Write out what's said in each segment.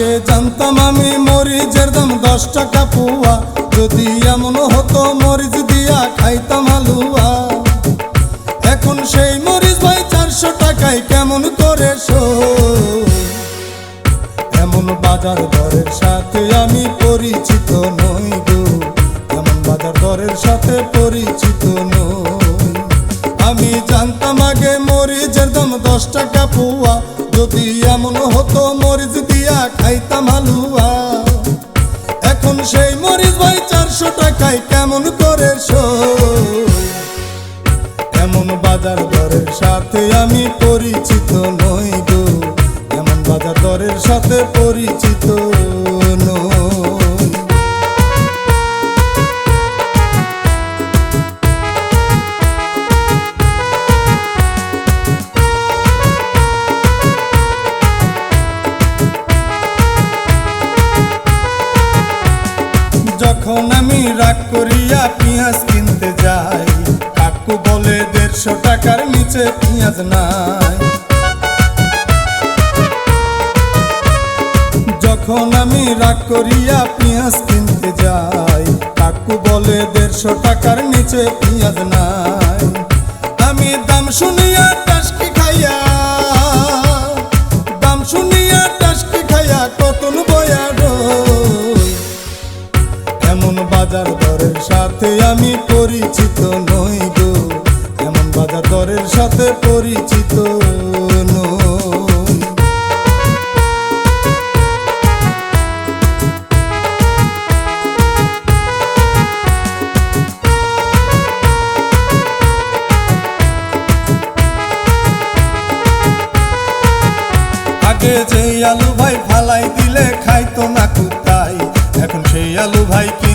আগে জানতাম আমি মরিচের দাম দশ টাকা পুয়া। যদি এমন হতো মরিচ দিয়া খাইতাম হালুয়া। এখন সেই মরিচ ভাই চারশো টাকায় কেমন করে এমন বাজার দরের সাথে আমি পরিচিত নই গো। এমন বাজার দরের সাথে পরিচিত নই। আমি জানতাম আগে মরিচের দাম দশ টাকা পুয়া। যদি এমন খাইতাম হালুয়া। এখন সেই মরিচ ভাই চারশো টাকায় কেমন করে এমন বাজার দরের সাথে আমি পরিচিত নই গো। এমন বাজার দরের সাথে পরিচিত। রাগ করিয়া পেঁয়াজ কিনতে যাই। কাকু বলে দেড়শো টাকার নিচে পেঁয়াজ নাই। যখন আমি রাগ করিয়া পেঁয়াজ কিনতে যাই, কাকু বলে দেড়শো টাকার নিচে পেঁয়াজ নাই। আমি দাম শুনিয়া বাজার দরের সাথে আমি পরিচিত নই গো। এমন বাজার দরের সাথে পরিচিত আগে যে আলু ভাই ফালাই দিলে খাইতো না কুতাই, এখন সেই আলু ভাই কিনিতে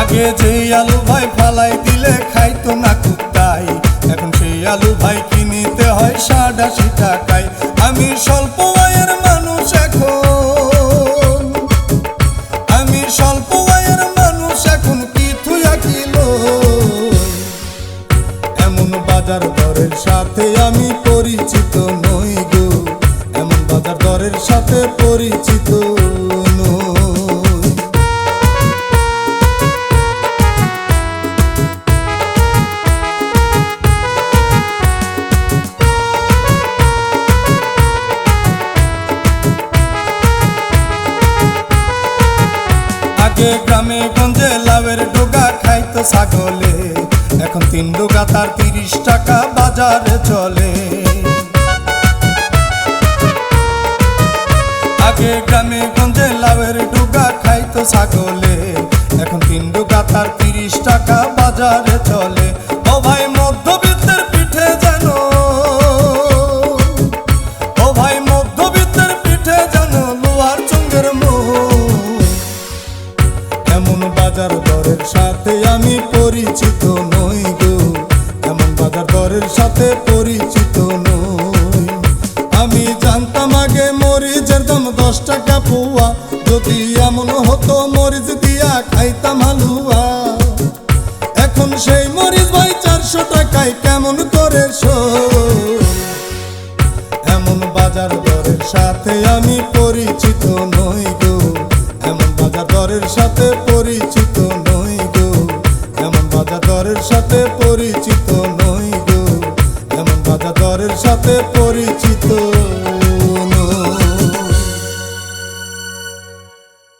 আগে যে আলু ভাই ফালাই দিলে খাইতো না কুতাই এখন সেই আলু ভাই কিনিতে হয় আশি টাকায়। আমি স্বল্প আয়ের মানুষ এখন। এমন বাজার দরের সাথে আমি পরিচিত নই দরের সাথে পরিচিত আগে গ্রামে গঞ্জে লাভের ডোগা খাইতো ছাগলে। এখন তিন ডোগা তার তিরিশ টাকা বাজারে চলে। আগে গ্রামে গঞ্জে লাভের ডুগা খাইতো ছাগলে। এখন তিন ডোগা তার তিরিশ টাকা বাজারে চলে। ও ভাই, মধ্যবিত্তের পিঠে যেন, ও ভাই, মধ্যবিত্তের পিঠে যেন লোহার চঙ্গের মোহ। এমন বাজার দরের সাথে আমি পরিচিত নই গো। এমন বাজার দরের সাথে দশ টাকা পুয়া। যদি এমন হতো, মরিচ দিয়া খাইতাম হালুয়া। এখন সেই মরিচ ভাই চারশো টাকায় কেমন করে এমন বাজার দরের সাথে আমি পরিচিত নই গো। এমন বাজার দরের সাথে পরিচিত নই গো। এমন বাজার দরের সাথে পরিচিত নই গো। এমন বাজার দরের সাথে পরিচিত